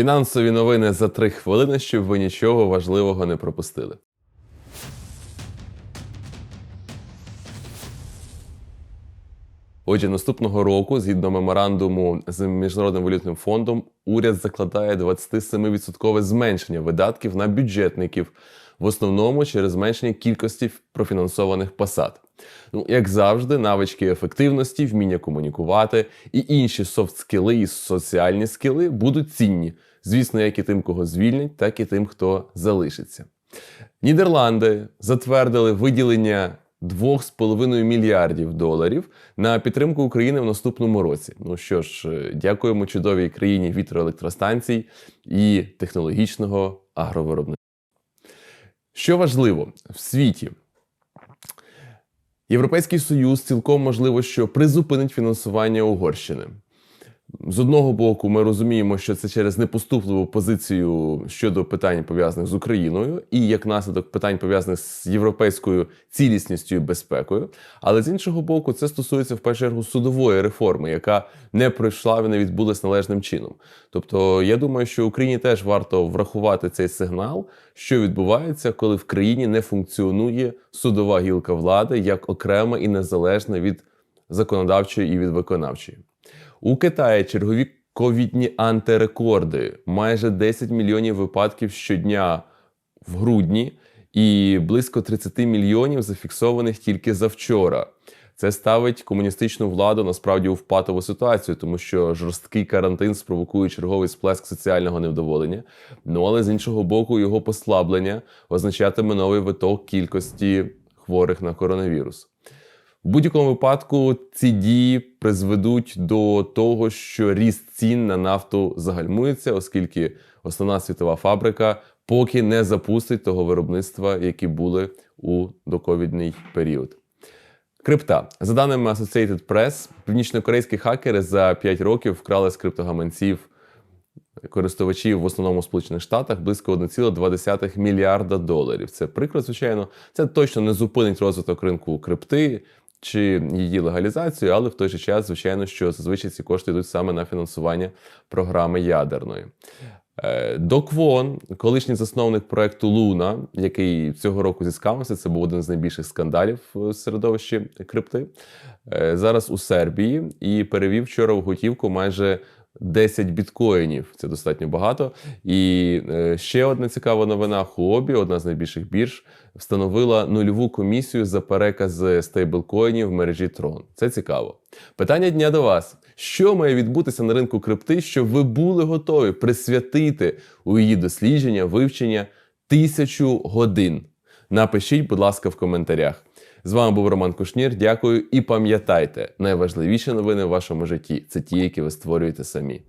Фінансові новини за три хвилини, щоб ви нічого важливого не пропустили. Отже, наступного року, згідно меморандуму з міжнародним валютним фондом, уряд закладає 27% зменшення видатків на бюджетників, в основному через зменшення кількості профінансованих посад. Ну, як завжди, навички ефективності, вміння комунікувати і інші софт-скіли і соціальні скіли будуть цінні. Звісно, як і тим, кого звільнять, так і тим, хто залишиться. Нідерланди затвердили виділення 2,5 мільярдів доларів на підтримку України в наступному році. Ну що ж, е, дякуємо чудовій країні вітроелектростанцій і технологічного агровиробництва. Що важливо в світі? Європейський Союз цілком можливо, що призупинить фінансування Угорщини. З одного боку, ми розуміємо, що це через непоступливу позицію щодо питань пов'язаних з Україною, і як наслідок питань пов'язаних з європейською цілісністю і безпекою. Але з іншого боку, це стосується в першу чергу судової реформи, яка не пройшла і не відбулась належним чином. Тобто, я думаю, що Україні теж варто врахувати цей сигнал, що відбувається, коли в країні не функціонує судова гілка влади як окрема і незалежна від законодавчої і від виконавчої. У Китаї чергові ковідні антирекорди. Майже 10 мільйонів випадків щодня в грудні, і близько 30 мільйонів зафіксованих тільки завчора. Це ставить комуністичну владу насправді у впатову ситуацію, тому що жорсткий карантин спровокує черговий сплеск соціального невдоволення. Ну але з іншого боку, його послаблення означатиме новий виток кількості хворих на коронавірус. В будь-якому випадку ці дії призведуть до того, що ріст цін на нафту загальмується, оскільки основна світова фабрика поки не запустить того виробництва, які були у доковідний період. Крипта. За даними Associated Press, північнокорейські хакери за 5 років вкрали з криптогаманців користувачів в основному Сполучених Штатах близько 1,2 мільярда доларів. Це прикро, звичайно. Це точно не зупинить розвиток ринку крипти чи її легалізацію, але в той же час, звичайно, що зазвичай ці кошти йдуть саме на фінансування програми ядерної. Доквон, Док Вон, колишній засновник проекту Луна, який цього року зіскався, це був один з найбільших скандалів в середовищі крипти. е, Зараз у Сербії і перевів вчора в готівку майже 10 біткоїнів. Це достатньо багато. І е, ще одна цікава новина: Huobi, одна з найбільших бірж, встановила нульову комісію за переказ стейблкоїнів в мережі Tron. Це цікаво. Питання дня до вас: що має відбутися на ринку крипти, щоб ви були готові присвятити у її дослідження, вивчення тисячу годин? Напишіть, будь ласка, в коментарях. З вами був Роман Кушнір. Дякую і пам'ятайте, найважливіші новини в вашому житті це ті, які ви створюєте самі.